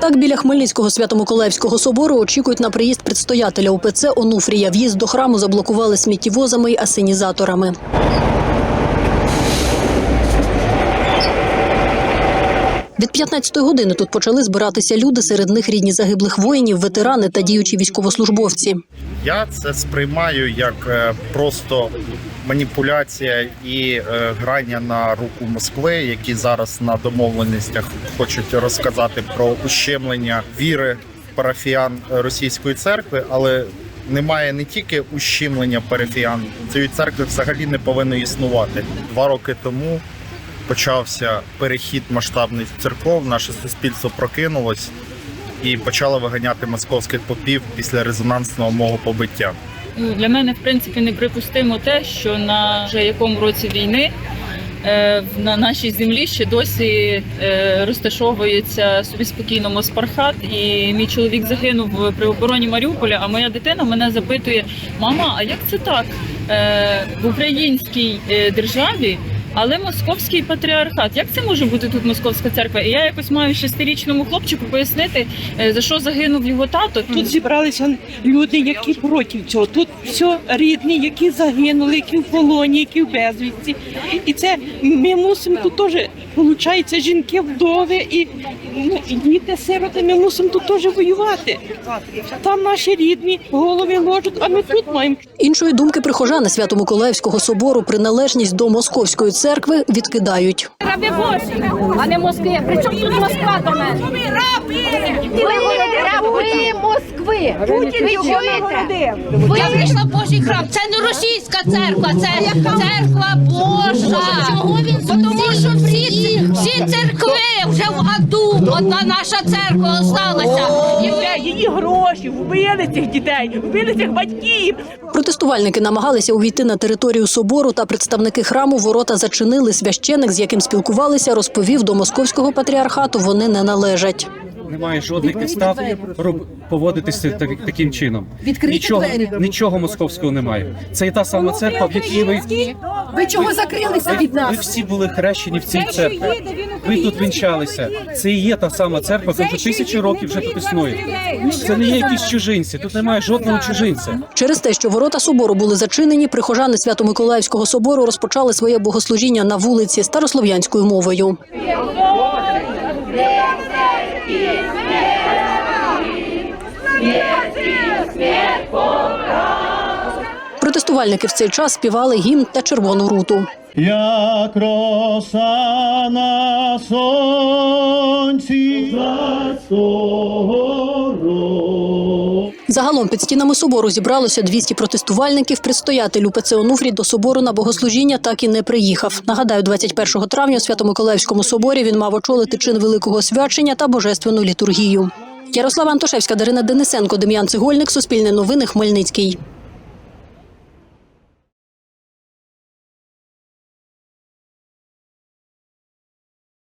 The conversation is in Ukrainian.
Так біля Хмельницького Свято-Миколаївського собору очікують на приїзд предстоятеля УПЦ Онуфрія. В'їзд до храму заблокували сміттєвозами й асенізаторами. 15-ї години тут почали збиратися люди, серед них рідні загиблих воїнів, ветерани та діючі військовослужбовці. Я це сприймаю як е, просто маніпуляція і е, грання на руку Москви, які зараз на домовленостях хочуть розказати про ущемлення віри парафіян російської церкви, але немає не тільки ущемлення парафіян, цієї церкви взагалі не повинно існувати. Два роки тому почався перехід масштабний церков, наше суспільство прокинулось і почало виганяти московських попів після резонансного мого побиття. Ну, Для мене, в принципі, неприпустимо те, що на вже якому році війни е, на нашій землі ще досі е, розташовується собі спокійно Моспархат. І мій чоловік загинув при обороні Маріуполя. А моя дитина мене запитує: мама, а як це так? Е, В українській державі. Але московський патріархат, як це може бути тут московська церква? І я якось маю шестирічному хлопчику пояснити, е, за що загинув його тато. Тут зібралися люди, які проти цього. Тут все рідні, які загинули, які в полоні, які в безвісті. І це ми мусимо тут теж, виходить, жінки вдови і, ну, і діти сироти, ми мусимо тут теж воювати. Там наші рідні голови ложуть, а ми тут маємо Іншої думки прихожани Свято-Миколаївського собору приналежність до московської церкви відкидають. Раби Божі, а не Москви. Причому тут Москва до мене? Путін його нагородив. Я прийшла в Божий храм. Це не російська церква, це церква Божа. Чого він Тому що всі, всі церкви вже в аду. Одна наша церква осталася. Її гроші, вбили цих дітей, вбили цих батьків. Протестувальники намагалися увійти на територію собору, та представники храму ворота зачинили. Священик, з яким спілкувалися, розповів, до московського патріархату вони не належать. Немає жодних підстав роб- поводитися так, таким чином. Відкрити нічого, нічого московського немає. Це і та сама церква, в якій ви, Ви чого закрилися від ви нас? всі були хрещені в цій церкві. Ви тут вінчалися. Це і є та сама церква, яка вже тисячі років вже тут існує. Це не є якісь чужинці. Тут немає жодного чужинця. Через те, що ворота собору були зачинені, прихожани Свято-Миколаївського собору розпочали своє богослужіння на вулиці старослов'янською мовою. Протестувальники в цей час співали гімн та червону руту. як роса на сонці. Загалом під стінами собору зібралося 200 протестувальників. Предстоятель УПЦ Онуфрій до собору на богослужіння так і не приїхав. Нагадаю, 21 травня у Свято-Миколаївському соборі він мав очолити чин великого свячення та божественну літургію. Ярослава Антошевська, Дарина Денисенко, Дем'ян Цегольник, Суспільне новини, Хмельницький.